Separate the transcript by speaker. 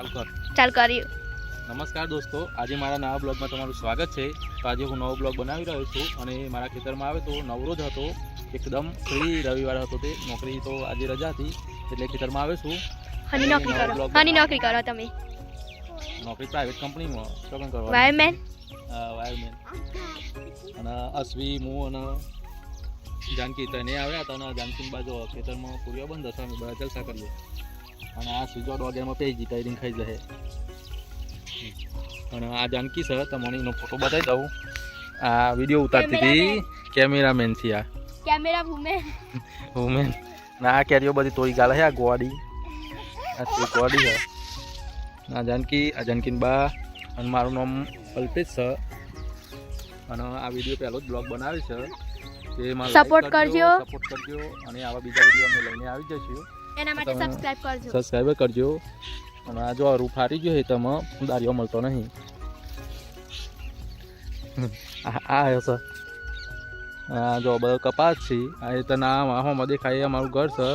Speaker 1: ચાલુ કર.
Speaker 2: ચાલ કર્યું
Speaker 1: નમસ્કાર દોસ્તો આજે મારા નવા બ્લોગમાં તમારું સ્વાગત છે. તો આજે હું નવો બ્લોગ બનાવી રહ્યો છું અને મારા ખેતરમાં આવે તો નવરો જ હતો. એકદમ ફ્રી રવિવાર હતો તે. નોકરી તો આજે રજા હતી એટલે ખેતરમાં આવે છું.
Speaker 2: હની નોકરી કરો. હની નોકરી કરો તમે.
Speaker 1: નોકરી પ્રાઇવેટ કંપનીમાં શું કરવા
Speaker 2: વાયરમેન
Speaker 1: વાયરમેન અને અશ્વી હું અને જાનકી તને આવ્યા હતા અને જાનકી બાજુ ખેતરમાં પૂર્યો બંધ હતા. અમે બધા જલસા કરીએ. અને આ સીજો વગેરેમાં પેજી થઈ ખાઈ જશે અને આ જાનકી સર તમને એનો ફોટો બતાવી દઉં. આ વીડિયો ઉતારતી હતી કેમેરામેનથી આ.
Speaker 2: કેમેરા વુમેન
Speaker 1: વુમેન ના આ કેરીઓ બધી તોડી ગાલે છે આ ગોવાડી આ તે ગોવાડી છે. આ જાનકી આ જાનકીન બા. અને મારું નામ અલ્પેશ છે. અને આ વીડિયો પહેલો જ બ્લોગ બનાવે છે. તે સપોર્ટ
Speaker 2: Support કરજો.
Speaker 1: સપોર્ટ કરજો. અને આવા બીજા વીડિયો અમે લઈને આવી જઈશું.
Speaker 2: એના માટે સબસ્ક્રાઇબ કરજો.
Speaker 1: સબસ્ક્રાઇબ કરજો. અને આ જો રૂ ફારી ગયો છે તમે દારિયો મળતો નહીં. આ આ સર. આ જો બધો કપાસ છે આ તના તને આ વાહોમાં દેખાય અમારું ઘર છે.